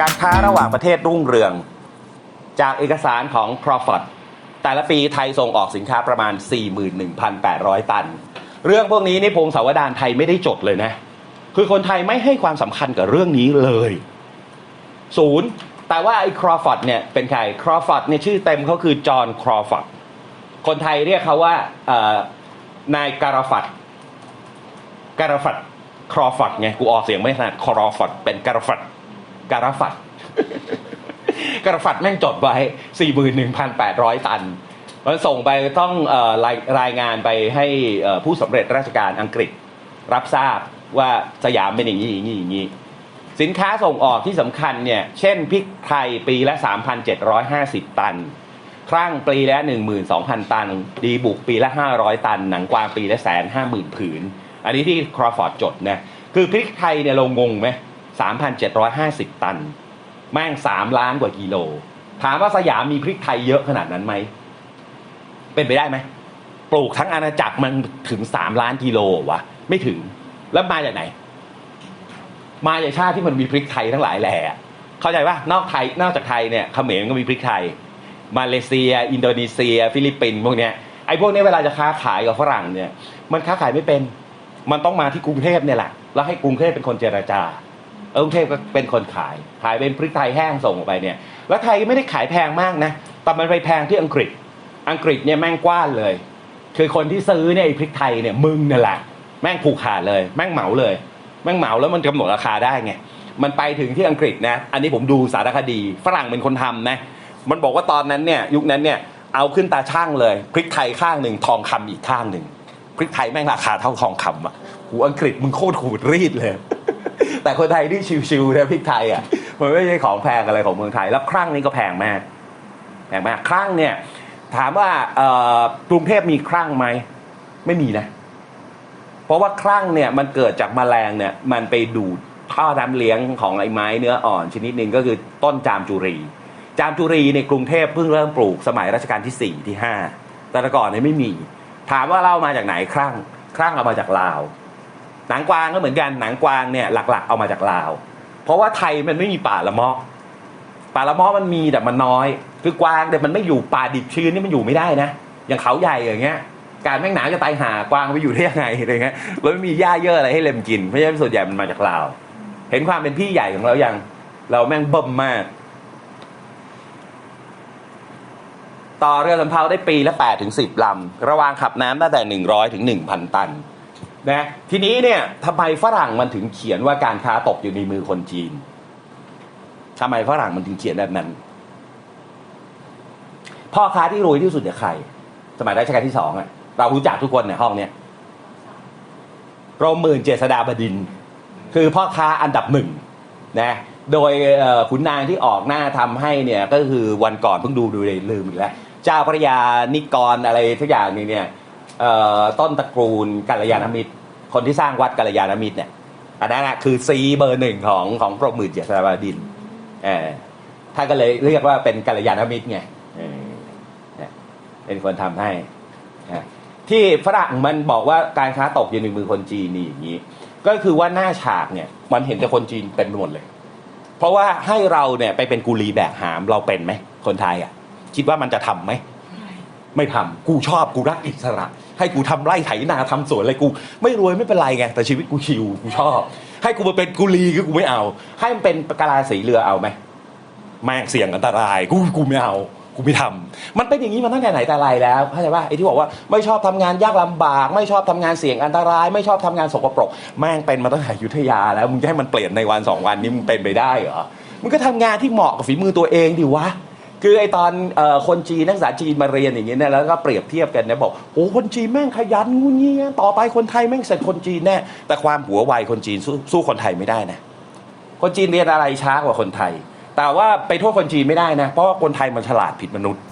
การค้าระหว่างประเทศรุ่งเรือง จากเอกสารของ Crawford แต่ละปีไทยส่งออกสินค้าประมาณ 41,800 ตัน เรื่องพวกนี้นี่พงศาวดารไทยไม่ได้จดเลยนะ คือคนไทยไม่ให้ความสำคัญกับเรื่องนี้เลยศูนย์แต่ว่าไอ้ครอฟอร์ดเนี่ยเป็นใครครอฟอร์ดเนี่ยชื่อเต็มเขาคือจอห์นครอฟอร์ดคนไทยเรียกเขาว่านายการาฟัดการาฟัดครอฟอร์ดไงกูออกเสียงไม่ถนัดครอฟอร์ดเป็นการาฟัด การาฟัดการาฟัดแม่งจดไว้ 41,800 ตันมันส่งไปต้องอ่อรายรายงานไปให้ผู้สำเร็จราชการอังกฤษรับทราบว่าสยามเป็นอย่างนี้อย่างนี้อย่างนี้สินค้าส่งออกที่สำคัญเนี่ย เช่นพริกไทยปีละ 3,750 ตัน ครั่งปีละ 12,000 ตัน ดีบุกปีละ 500 ตัน หนังกวางปีละแสนห้าหมื่นผืน อันนี้ที่ครอฟอร์ดจดนะ คือพริกไทยเนี่ยเรางงไหม 3,750 ตัน แม่ง 3 ล้านกว่ากิโล ถามว่าสยามมีพริกไทยเยอะขนาดนั้นไหม เป็นไปได้ไหม ปลูกทั้งอาณาจักรมันถึง 3 ล้านกิโลวะ ไม่ถึง แล้วมาจากไหน มาจากชาติที่มันมีพริกไทยทั้งหลายแหล่อะเข้าใจว่านอกไทย นอกจากไทยเนี่ยเขมรก็มีพริกไทย มาเลเซีย อินโดนีเซีย ฟิลิปปินส์พวกเนี้ย ไอ้พวกนี้เวลาจะค้าขายกับฝรั่งเนี่ย มันค้าขายไม่เป็น มันต้องมาที่กรุงเทพเนี่ยแหละ แล้วให้กรุงเทพเป็นคนเจรจา เออกรุงเทพก็เป็นคนขาย ขายเป็นพริกไทยแห้งส่งออกไปเนี่ย แล้วไทยไม่ได้ขายแพงมากนะแต่มันไปแพงที่อังกฤษ อังกฤษเนี่ยแม่งกว้านเลย คือคนที่ซื้อเนี่ยไอ้พริกไทยเนี่ยมึงนี่ยแหละแม่งผูกขาดเลย แม่งเหมาเลย แม่งเหมาแล้วมันกำหนดราคาได้ไงมันไปถึงที่อังกฤษนะ อันนี้ผมดูสารคดีฝรั่งเป็นคนทำนะ มันบอกว่าตอนนั้นเนี่ยยุคนั้นเนี่ยเอาขึ้นตาช่างเลยพริกไทยข้างหนึ่งทองคำอีกข้างหนึ่งพริกไทยแม่งราคาเท่าทองคำอะหูอังกฤษมึงโคตรขูดรีดเลย แต่คนไทยที่ชิวๆนะพริกไทยอะมันไม่ใช่ของแพงอะไรของเมืองไทย แล้วครั้งนี้ก็แพงมากแพงมากครั้งเนี่ย ถามว่ากรุงเทพมีครั้งไหมไม่มีนะ เพราะว่าครั่งเนี่ยมันเกิดจากแมลงเนี่ย มันไปดูดท่อน้ำเลี้ยงของไอ้ไม้เนื้ออ่อนชนิดหนึ่งก็คือต้นจามจุรี จามจุรีในกรุงเทพเพิ่งเริ่มปลูกสมัยรัชกาลที่ 4 ที่ 5 แต่แต่ก่อนเนี่ยไม่มี ถามว่าเล่ามาจากไหนครั่งครั่งเอามาจากลาว หนังกวางก็เหมือนกันหนังกวางเนี่ยหลักๆ เอามาจากลาว เพราะว่าไทยมันไม่มีป่าละเมาะป่าละเมาะมันมีแต่มันน้อย คือกวางแต่ยมันไม่อยู่ป่าดิบชื้นนี่มันอยู่ไม่ได้นะ อย่างเขาใหญ่อย่างเงี้ย การแม่งหนาจะตายหากวางไปอยู่ได้ยังไงอะไรเงี้ยแล้วไม่มีหญ้าเยอะอะไรให้เล็มกินเพราะฉะนั้นส่วนใหญ่มันมาจากลาว เห็นความเป็นพี่ใหญ่ของเรายังเราแม่งเบิ่มมาก ต่อเรือสำเภาได้ปีละ8ถึง10ลำระวางขับน้ำตั้งแต่ 100ถึง1,000 ตัน นะทีนี้เนี่ยทำไมฝรั่งมันถึงเขียนว่าการค้าตกอยู่ในมือคนจีนทำไมฝรั่งมันถึงเขียนแบบนั้น พ่อค้าที่รวยที่สุดเนี่ยใคร สมัยรัชกาลที่สองอะเรารู้จักทุกคนในห้องเนี้ยโรมหมื่นเจษฎาบดิน คือพ่อค้าอันดับหนึ่งนะโดยขุนนางที่ออกหน้าทำให้เนี่ยก็คือวันก่อนเพิ่งดูดูเลยลืมอีกแล้ว เจ้าพระยานิกรอะไรทุกอย่างนี่เนี่ย เอ่อต้นตระกูลกัลยาณมิตร คนที่สร้างวัดกัลยาณมิตรเนี่ยอันนั้นนะคือซีเบอร์หนึ่งของของกรมหมื่นเจษฎาดินเออท่านก็เลยเรียกว่าเป็นกัลยาณมิตรไงเออเนี่ยเป็นคนทำให้ที่ฝรั่งมันบอกว่าการค้าตกอยู่ในมือคนจีนนี่อย่างนี้ ก็คือว่าหน้าฉากเนี่ย มันเห็นแต่คนจีนเต็มไปหมดเลย เพราะว่าให้เราเนี่ยไปเป็นกุลีแบกหามเราเป็นไหมคนไทยอะ คิดว่ามันจะทำไหม ไม่ทำกูชอบกูรักอิสระ ให้กูทำไร่ไถนาทำสวนอะไรกู ไม่รวยไม่เป็นไรไงแต่ชีวิตกูชิวกูชอบ ให้กูมาเป็นกุลีก็กูไม่เอา ให้มันเป็นกะลาสีเรือเอาไหมแม่งเสี่ยงอันตรายกูกูไม่เอากูไม่ทำมันเป็นอย่างนี้มาตั้งแต่ไหนแต่ไรแล้วเข้าใจป่ะไอ้ที่บอกว่าไม่ชอบทำงานยากลำบาก ไม่ชอบทำงานเสี่ยงอันตราย ไม่ชอบทำงานสกปรก แม่งเป็นมาตั้งแต่ยุทธยาแล้วมึงจะให้มันเปลี่ยนในวันสองวันนี้มึงเป็นไปได้เหรอมึงก็ทำงานที่เหมาะกับฝีมือตัวเองดิวะ คือไอตอนเอ่อคนจีนนักศึกษาจีนมาเรียนอย่างเงี้ยเนี่ยแล้วก็เปรียบเทียบกันเนี่ยบอกโอ้คนจีนแม่งขยันงูเงี้ยต่อไปคนไทยแม่งเสร็จคนจีนแน่แต่ความหัวไวคนจีนสู้สู้คนไทยไม่ได้นะคนจีนเรียนอะไรช้ากว่าคนไทย แต่ว่าไปโทษคนจีนไม่ได้นะ เพราะว่าคนไทยมันฉลาดผิดมนุษย์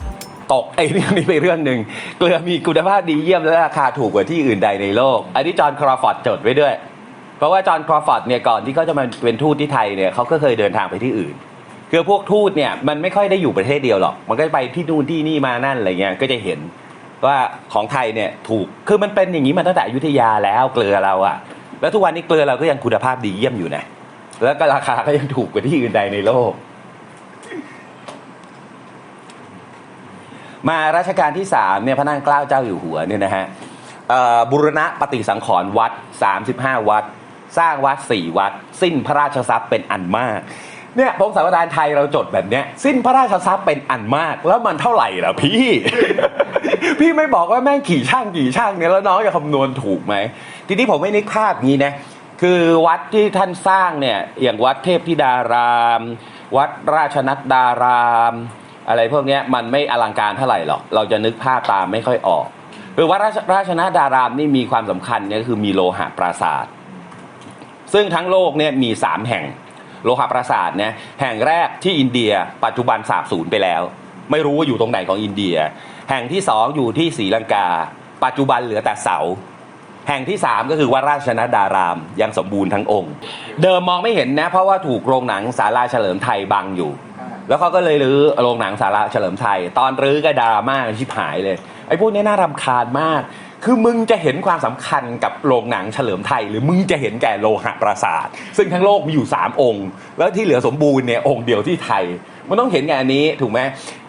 ตกไอ้เรื่องนี้ไปเรื่องหนึ่งเกลือมีคุณภาพดีเยี่ยมและราคาถูกกว่าที่อื่นใดในโลก อันนี้จอห์นครอฟอร์ดจดไว้ด้วย เพราะว่าจอห์นครอฟอร์ดเนี่ยก่อนที่เขาจะมาเป็นทูตที่ไทยเนี่ยเขาก็เคยเดินทางไปที่อื่น คือพวกทูตเนี่ยมันไม่ค่อยได้อยู่ประเทศเดียวหรอก มันก็ไปที่นู่นที่นี่มานั่นอะไรเงี้ยก็จะเห็นว่าของไทยเนี่ยถูกคือมันเป็นอย่างนี้มาตั้งแต่อยุธยาแล้วเกลือเราอะแล้วทุกวันนี้เกลือเราก็ยังคุณภาพดีเยี่ยมอยู่นะแล้วก็ราคาก็ยังถูกกว่าที่อื่นใดในโลก มารัชกาลที่สามเนี่ยพระนั่งเกล้าเจ้าอยู่หัวเนี่ยนะฮะบุรณะปฏิสังขรณ์วัด 35 วัด สร้างวัด 4 วัด สิ้นพระราชทรัพย์เป็นอันมาก เนี่ยพงศาวดารไทยเราจดแบบเนี้ย สิ้นพระราชทรัพย์เป็นอันมาก แล้วมันเท่าไหร่ล่ะพี่ พี่ไม่บอกว่าแม่งกี่ช่างกี่ช่างเนี่ยแล้วน้องจะคำนวณถูกไหมทีนี้ผมไม่นึกภาพนี้นะคือวัดที่ท่านสร้างเนี่ยอย่างวัดเทพธิดาราม วัดราชนัดดาราม อะไรพวกเนี้ยมันไม่อลังการเท่าไหร่หรอกเราจะนึกภาพตามไม่ค่อยออกคือวัดราชราชนัดดารามนี่มีความสำคัญเนี่ยก็คือมีโลหะปราสาท ซึ่งทั้งโลกเนี่ยมีสามแห่ง โลหะปราสาทเนี่ยแห่งแรกที่อินเดีย ปัจจุบันสาบสูญไปแล้ว ไม่รู้ว่าอยู่ตรงไหนของอินเดีย แห่งที่สองอยู่ที่ศรีลังกา ปัจจุบันเหลือแต่เสา แห่งที่สามก็คือวัดราชนดารามยังสมบูรณ์ทั้งองค์ เดิมมองไม่เห็นนะ เพราะว่าถูกโรงหนังศาลาเฉลิมไทยบังอยู่ แล้วเขาก็เลยรื้อโรงหนังศาลาเฉลิมไทย ตอนรื้อก็ดราม่าชิบหายเลยไอ้พวกนี้น่ารำคาญมาก คือมึงจะเห็นความสำคัญกับโรงหนังเฉลิมไทย หรือมึงจะเห็นแก่โลหะปราสาท ซึ่งทั้งโลกมีอยู่ 3 องค์ แล้วที่เหลือสมบูรณ์เนี่ยองค์เดียวที่ไทย มันต้องเห็นแก่อันนี้ถูกไหม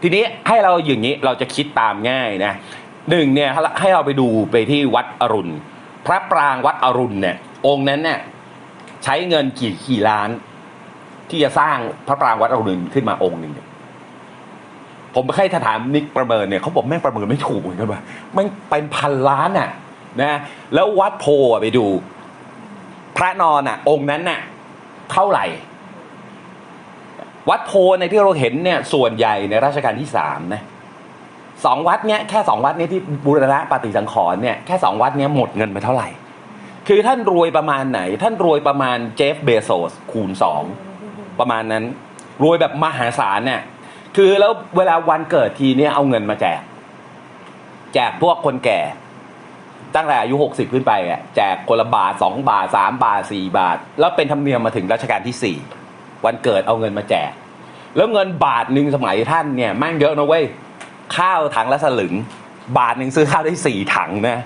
ทีนี้ให้เราอย่างนี้เราจะคิดตามง่ายนะหนึ่งเนี่ยให้เราไปดูไปที่วัดอรุณ พระปรางวัดอรุณเนี่ยองค์นั้นเนี่ยใช้เงินกี่กี่ล้าน ที่จะสร้างพระปรางวัดอรุณขึ้นมาองค์หนึ่งเนี่ย ผมไปให้ถามนิกประเมินเนี่ยเขาบอกแม่งประเมินไม่ถูกเหมือนกันว่าแมันเป็นพันล้านอะนะแล้ววัดโพอะไปดู พระนอนอะ องค์นั้นน่ะเท่าไหร่ วัดโพในที่เราเห็นเนี่ย ส่วนใหญ่ในรัชกาลที่สามนะสองวัดเนี้ยแค่สองวัดเนี้ยที่บูรณะปฏิสังขรณ์เนี่ยแค่สองวัดเนี้ยหมดเงินไปเท่าไหร่ คือท่านรวยประมาณไหน ท่านรวยประมาณเจฟเบโซสคูณสองประมาณนั้น รวยแบบมหาศาลเนี่ย คือแล้วเวลาวันเกิดทีเนี่ยเอาเงินมาแจก แจกพวกคนแก่ ตั้งแต่อายุหกสิบขึ้นไปอะแจกคนละบาทสองบาทสามบาทสี่บาท แล้วเป็นธรรมเนียมมาถึงรัชกาลที่สี่วันเกิดเอาเงินมาแจก แล้วเงินบาทหนึ่งสมัยท่านเนี่ยแม่งเยอะนะเว้ยข้าวถังละสลึง บาทหนึ่งซื้อข้าวได้สี่ถังนะ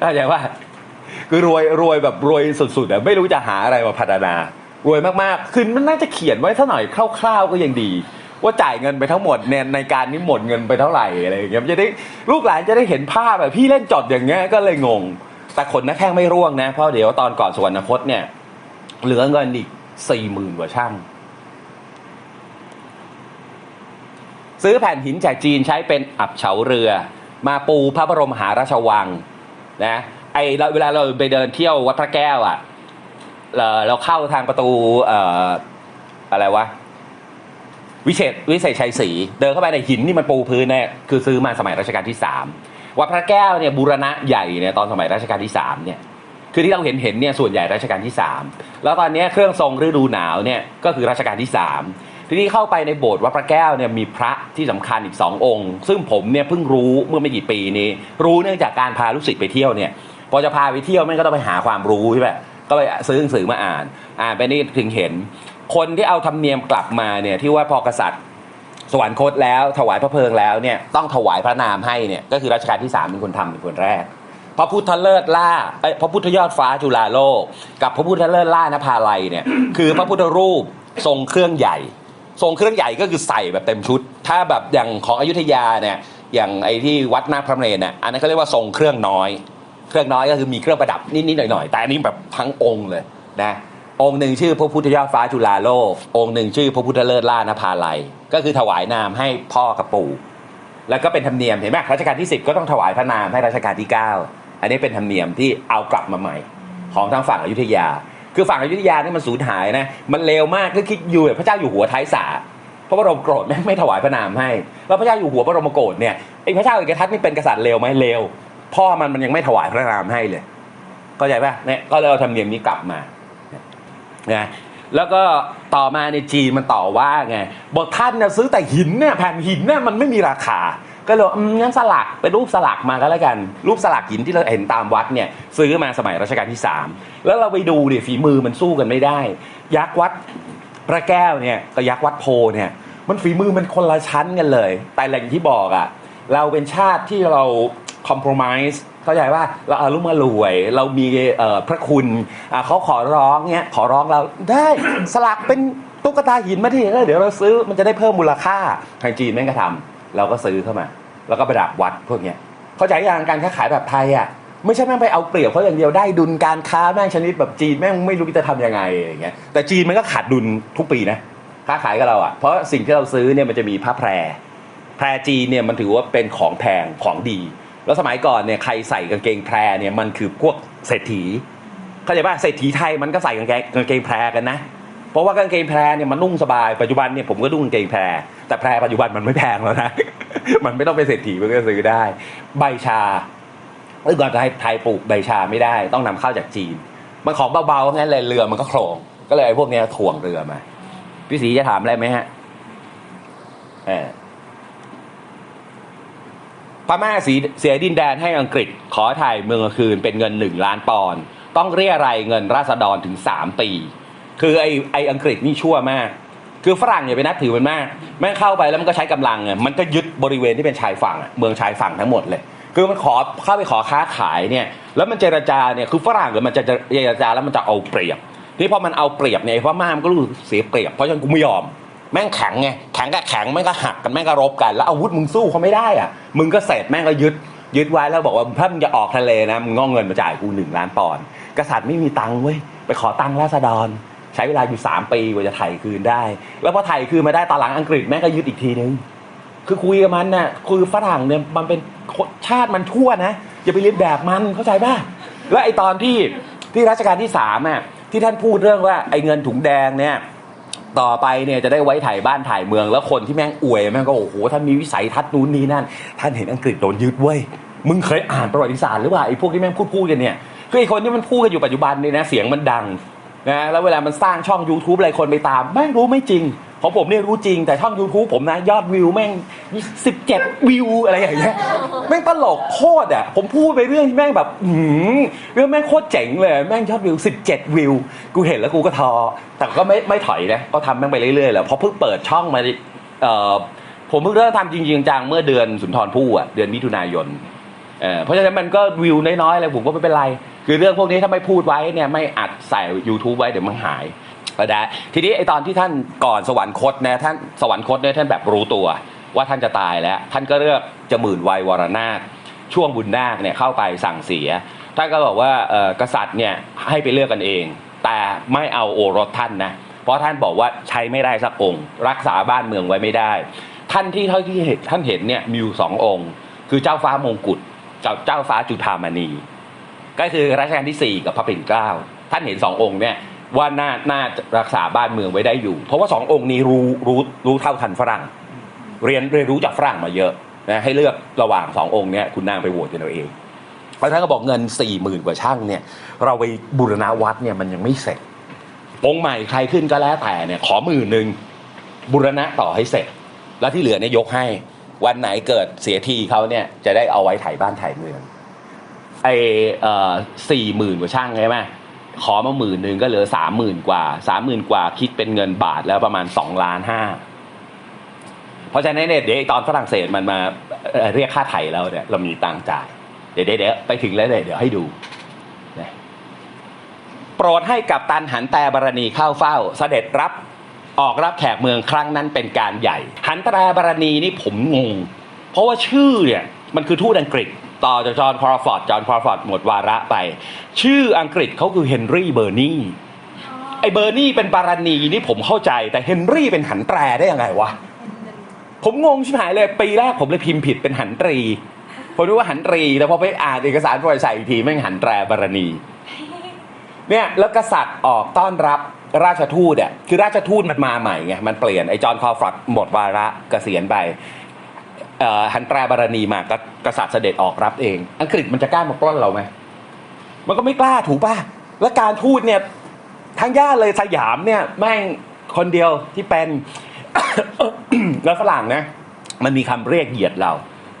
เข้าใจว่าคือรวยรวยแบบรวยสุดๆอะไม่รู้จะหาอะไรมาพัฒนา รวยมากๆ คือมันน่าจะเขียนไว้สักหน่อยคร่าวๆก็ยังดี ว่าจ่ายเงินไปทั้งหมดเนี่ยในการนี้หมดเงินไปเท่าไหร่อะไรอย่างเงี้ยจะได้ลูกหลานจะได้เห็นภาพแบบพี่เล่นจดอย่างเงี้ยก็เลยงง แต่คนนักแข่งไม่ร่วงนะ เพราะเดี๋ยวตอนก่อนสวรรคตเนี่ย เหลือเงินอีกสี่หมื่นกว่าช่างซื้อแผ่นหินจากจีนใช้เป็นอับเฉาเรือ มาปูพระบรมหาราชวังนะไอเราเวลาเราไปเดินเที่ยววัดพระแก้วอะ เราเราเข้าทางประตูเอ่ออะไรวะ วิเศษวิเศษชัยศรีเดินเข้าไปในหินนี่มันปูพื้นเนี่ยคือซื้อมาสมัยรัชกาลที่สามวัดพระแก้วเนี่ยบูรณะใหญ่เนี่ยตอนสมัยรัชกาลที่สามเนี่ยคือที่เราเห็นเห็นเนี่ยส่วนใหญ่รัชกาลที่สามแล้วตอนนี้เครื่องทรงฤดูหนาวเนี่ยก็คือรัชกาลที่สามทีนี้เข้าไปในโบสถ์วัดพระแก้วเนี่ยมีพระที่สำคัญอีกสององค์ ซึ่งผมเนี่ยเพิ่งรู้เมื่อไม่กี่ปีนี้ รู้เนื่องจากการพาลูกศิษย์ไปเที่ยวเนี่ยพอจะพาไปเที่ยวแม่งก็ต้องไปหาความรู้ใช่ไหม ก็ไปซื้อหนังสือมาอ่าน อ่านไปนี่ถึงเห็น คนที่เอาธรรมเนียมกลับมาเนี่ยที่ว่าพอกษัตริย์สวรรคตแล้วถวายพระเพลิงแล้วเนี่ยต้องถวายพระนามให้เนี่ยก็คือรัชกาลที่สามเป็นคนทำเป็นคนแรกพระพุทธเลิศล่าเอ้พระพุทธยอดฟ้าจุฬาโลก กับพระพุทธเลิศล่านภาลัยเนี่ยคือพระพุทธรูปทรงเครื่องใหญ่ ทรงเครื่องใหญ่ก็คือใส่แบบเต็มชุด ถ้าแบบอย่างของอยุธยาเนี่ยอย่างไอ้ที่วัดนาคพระเมรเนี่ยอันนั้นเขาเรียกว่าทรงเครื่องน้อย เครื่องน้อยก็คือมีเครื่องประดับนิดๆหน่อยๆแต่อันนี้แบบทั้งองค์เลยนะองค์หนึ่งชื่อพระพุทธยอดฟ้าจุฬาโลก องค์หนึ่งชื่อพระพุทธเลิศล่านภาลัย ก็คือถวายนามให้พ่อกับปู่แล้วก็เป็นธรรมเนียมเห็นไหมรัชกาลที่ 10 ก็ต้องถวายพระนามให้รัชกาลที่ 9 อันนี้เป็นธรรมเนียมที่เอากลับมาใหม่ ของทางฝั่งอยุธยา คือฝั่งอยุธยานี่มันสูญหายนะมันเลวมากก็คิดอยู่แบบพระเจ้าอยู่หัวท้ายสาเพราะว่าเราโกรธแม่ไม่ถวายพระนามให้ แล้วพระเจ้าอยู่หัวบรมโกศเนี่ยไอ้พระเจ้าเอกทัตนี่เป็นกษัตริย์เลวไหมเลว พ่อมันมันยังไม่ถวายพระนามให้เลยเข้าใจป่ะเนี่ยก็เลยเอาธรรมเนียมนี้กลับมานะแล้วก็ต่อมาในจีนมันต่อว่าไงบอกท่านเนี่ยซื้อแต่หินเนี่ยแผ่นหินเนี่ยมันไม่มีราคา ก็เลยอืมงั้นสลักเป็นรูปสลักมาก็แล้วกัน รูปสลักหินที่เราเห็นตามวัดเนี่ยซื้อมาสมัยรัชกาลที่สามแล้วเราไปดูดิฝีมือมันสู้กันไม่ได้ ยักษ์วัดพระแก้วเนี่ยกับยักษ์วัดโพเนี่ยมันฝีมือมันคนละชั้นกันเลย แต่แหล่งที่บอกอะ่ะเราเป็นชาติที่เรา คอม p r o m i s e เข้าใจว่าเราอารุ่มอรวย เรามีเอ่อพระคุณอะเขาขอร้องเนี้ยขอร้องเราได้สลักเป็นตุ๊กตาหินมาที่เดี๋ยวเราซื้อมันจะได้เพิ่มมูลค่าทางจีนแม่งก็ทำเราก็ซื้อเข้ามา แล้วก็ประดับวัดพวกเนี้ยเข้าใจอยังการค้าขายแบบไทยอะไม่ใช่แม่งไปเอาเปรียบเขาอย่างเดียวได้ดุลการค้าแม่งชนิดแบบจีนแม่งไม่รู้จะทำยังไงอย่างเงี้ยแต่จีนมันก็ขาดดุลทุกปีนะค้าขายกับเราอะเพราะสิ่งที่เราซื้อเนี่ยมันจะมีผ้าแพรแพรจีนเนี่ยมันถือว่าเป็นของแพงของดี แล้วสมัยก่อนเนี่ยใครใส่กางเกงแพรเนี่ยมันคือพวกเศรษฐีเข้าใจป่ะเศรษฐีไทยมันก็ใส่กางเกงกางเกงแพรกันนะเพราะว่ากางเกงแพรเนี่ยมันนุ่งสบายปัจจุบันเนี่ยผมก็นุ่งกางเกงแพรแต่แพรปัจจุบันมันไม่แพงแล้วนะมันไม่ต้องเป็นเศรษฐีมันก็ซื้อได้ ใบชาเมื่อก่อนไทยปลูกใบชาไม่ได้ ต้องนำเข้าจากจีน มันของเบาๆงั้นเลยเรือมันก็โครงก็เลยไอ้พวกเนี้ยถ่วงเรือมาพี่ศรีจะถามอะไรไหมฮะเออ พม่าเสียดินแดนให้อังกฤษ ขอถ่ายเมืองคืนเป็นเงินหนึ่งล้านปอนด์ต้องเรียรายเงินราษฎรถึงสามปี คือไอไออังกฤษนี่ชั่วมาก คือฝรั่งอย่าไปนับถือมันมากแม่งเข้าไปแล้วมันก็ใช้กำลังอะมันก็ยึดบริเวณที่เป็นชายฝั่งเมืองชายฝั่งทั้งหมดเลย คือมันขอเข้าไปขอค้าขายเนี่ยแล้วมันเจรจาเนี่ยคือฝรั่งเนี่ยมันจะเจรจาแล้วมันจะเอาเปรียบนี่พอมันเอาเปรียบเนี่ยพม่ามันก็รู้สึกเสียเปรียบเพราะฉะนั้นกูไม่ยอม แม่งแข็งไงแข็งกับแข็งแม่งก็หักกันแม่งก็รบกัน แล้วอาวุธมึงสู้เขาไม่ได้อะมึงก็เสร็จแม่งก็ยึดยึดไว้แล้วบอกว่าถ้ามึงจะออกทะเลนะมึงงอเงินมาจ่ายกูหนึ่งล้านปอนด์กษัตริย์ไม่มีตังค์เว้ยไปขอตังค์ราษฎร ใช้เวลาอยู่สามปีกว่าจะไถ่คืนได้ แล้วพอไถ่คืนมาได้ตอนหลังอังกฤษแม่งก็ยึดอีกทีนึงคือคุยกับมันน่ะคือฝรั่งเนี่ยมันเป็นชาติมันชั่วนะอย่าไปเรียนแบบมันเข้าใจป่ะแล้วไอตอนที่ที่รัชกาลที่สามอะที่ท่านพูดเรื่องว่าไอเงินถุงแดงเนี่ย ต่อไปเนี่ยจะได้ไว้ถ่ายบ้านถ่ายเมือง แล้วคนที่แม่งอวยแม่งก็โอ้โหท่านมีวิสัยทัศน์นู้นนี้นั่น ท่านเห็นอังกฤษโดนยึดเว้ยมึงเคยอ่านประวัติศาสตร์หรือเปล่าไอ้พวกที่แม่งพูดพูดกันเนี่ยคือไอ้คนที่มันพูดกันอยู่ปัจจุบันเนี่ยนะเสียงมันดังนะแล้วเวลามันสร้างช่อง YouTube อะไรคนไปตามแม่งรู้ไม่จริง ของผมเนี่ยรู้จริงแต่ช่อง YouTube ผมนะยอดวิวแม่ง 17 วิวอะไรอย่างเงี้ยแม่งตลกโคตรอะผมพูดไปเรื่องที่แม่งแบบอืมเรื่องแม่งโคตรเจ๋งเลย แม่งยอดวิว 17 วิว กูเห็นแล้วกูก็ทอแต่ก็ไม่ไม่ถอยนะก็ทำแม่งไปเรื่อยๆแหละเพราะเพิ่งเปิดช่องมาเอ่อผมเพิ่งเริ่มทำจริงๆจังๆเมื่อเดือนสุนทรภู่อะเดือนมิถุนายนเออเพราะฉะนั้นมันก็วิวน้อยๆอะไรผมก็ไม่เป็นไร คือเรื่องพวกนี้ถ้าไม่พูดไว้เนี่ยไม่อัดใส่ YouTube ไว้เดี๋ยวมันหาย ก็ได้ทีนี้ไอตอนที่ท่านก่อนสวรรคตนะท่านสวรรคตเนี่ยท่านแบบรู้ตัว ว่าท่านจะตายแล้ว ท่านก็เลือกจะหมื่นวัยวรนาถช่วงบุญนาคเนี่ยเข้าไปสั่งเสีย ท่านก็บอกว่ากษัตริย์เนี่ยให้ไปเลือกกันเอง แต่ไม่เอาโอรสท่านนะเพราะท่านบอกว่าใช้ไม่ได้สักองค์ รักษาบ้านเมืองไว้ไม่ได้ ท่านที่เท่าที่เห็นท่านเห็นเนี่ยมีอยู่สององค์ คือเจ้าฟ้ามงกุฎกับเจ้าฟ้าจุฑามณี ก็คือรัชกาลที่สี่กับพระปิ่นเกล้าท่านเห็นสององค์เนี่ย ว่าน่าน่ารักษาบ้านเมืองไว้ได้อยู่ เพราะว่าสององค์นี้รู้รู้รู้เท่าทันฝรั่ง เรียนเรียนรู้จากฝรั่งมาเยอะนะให้เลือกระหว่างสององค์เนี่ยคุณนางไปโหวตกันเอาเองแล้วท่านก็บอกเงินสี่หมื่นกว่าช่างเนี่ยเราไปบูรณาวัดเนี่ยมันยังไม่เสร็จองค์ใหม่ใครขึ้นก็แล้วแต่เนี่ยขอหมื่นหนึ่งบูรณะต่อให้เสร็จ แล้วที่เหลือเนี่ยยกให้วันไหนเกิดเสียทีเขาเนี่ยจะได้เอาไว้ถ่ายบ้านถ่ายเมืองไอเอ่สี่หมื่นกว่าช่างใช่ไหม ขอมาหมื่นหนึ่งก็เหลือสามหมื่นกว่าสามหมื่นกว่าคิดเป็นเงินบาทแล้วประมาณสองล้านห้าเพราะฉะนั้นเนี่ยเดี๋ยวตอนฝรั่งเศสมันมาเรียกค่าไถ่แล้วเนี่ยเรามีตังจ่าย เดี๋ยวเดี๋ยวไปถึงแล้วเดี๋ยวเดี๋ยวให้ดูนะโปรดให้กับตันหันแต่บารณีเข้าเฝ้า เสด็จรับออกรับแขกเมืองครั้งนั้นเป็นการใหญ่ หันแตรบารณีนี่ผมงง เพราะว่าชื่อเนี่ยมันคือทูตอังกฤษ ต่อจากจอห์นครอฟอร์ดจอห์นครอฟอร์ดหมดวาระไป ชื่ออังกฤษเขาคือเฮนรี่เบอร์นีไอเบอร์นีเป็นบารณีนี่ผมเข้าใจแต่เฮนรี่เป็นหันแตรได้ยังไงวะผมงงชิบหายเลยปีแรกผมเลยพิมพ์ผิดเป็นหันตรีผมนึกว่าหันตรีแต่พอไปอ่านเอกสารประวัติศาสตร์อีกทีแม่งหันแตรบารณีเนี่ยแล้วกษัตริย์ออกต้อนรับราชทูตอะคือราชทูตมันมาใหม่ไงมันเปลี่ยนไอ้จอห์นคอร์ฟอร์ดหมดวาระเกษียณไป เอ่อหันตราบารณีมาก็กษัตริย์เสด็จออกรับเอง อังกฤษมันจะกล้ามาปล้นเราไหมมันก็ไม่กล้าถูกป่ะแล้วการทูตเนี่ยทั้งย่านเลยสยามเนี่ยแม่งคนเดียวที่เป็น แล้วฝรั่งนะ มันมีคำเรียกเหยียดเรา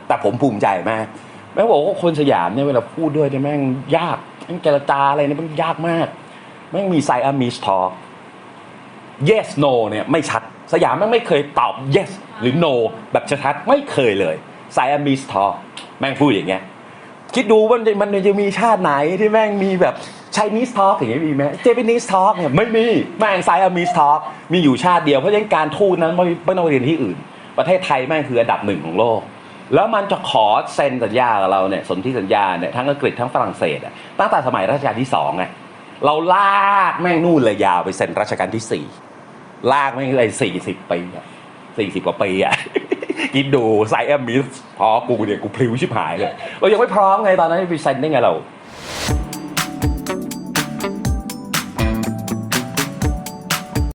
แต่ผมภูมิใจมากแม่บอกว่าคนสยามเนี่ยเวลาพูดด้วยเนี่ยแม่งยากแม่งเจรจาอะไรเนี่ยแม่งยากมากแม่งมีไซอามิสทอ yes no เนี่ยไม่ชัด สยามแม่งไม่เคยตอบ yes หรือ no แบบชัดๆไม่เคยเลยไซอามิสทอแม่งพูดอย่างเงี้ยคิดดูว่ามันจะมีชาติไหนที่แม่งมีแบบ Chinese talk อย่างเงี้ยมีไหม Japanese talk เนี่ยไม่มีแม่ง Siamese talk มีอยู่ชาติเดียวเพราะฉะนั้นการทูตนั้นไม่ไม่ต้องเรียนที่อื่น ประเทศไทยแม่งคืออันดับหนึ่งของโลก แล้วมันจะขอเซ็นสัญญากับเราเนี่ยสนธิสัญญาเนี่ยทั้งอังกฤษทั้งฝรั่งเศสอะตั้งแต่สมัยรัชกาลที่สองไงเราลากแม่งนู่นเลยยาวไปเซ็นรัชกาลที่สี่ ลากไม่เลยสี่สิบปีสี่สิบกว่าปีอะกินดูไซแอมมิสพอกูเนี่ยกูพลิ้วชิบหายเลยเรายังไม่พร้อมไงตอนนั้นไปเซ็นได้ไงเรา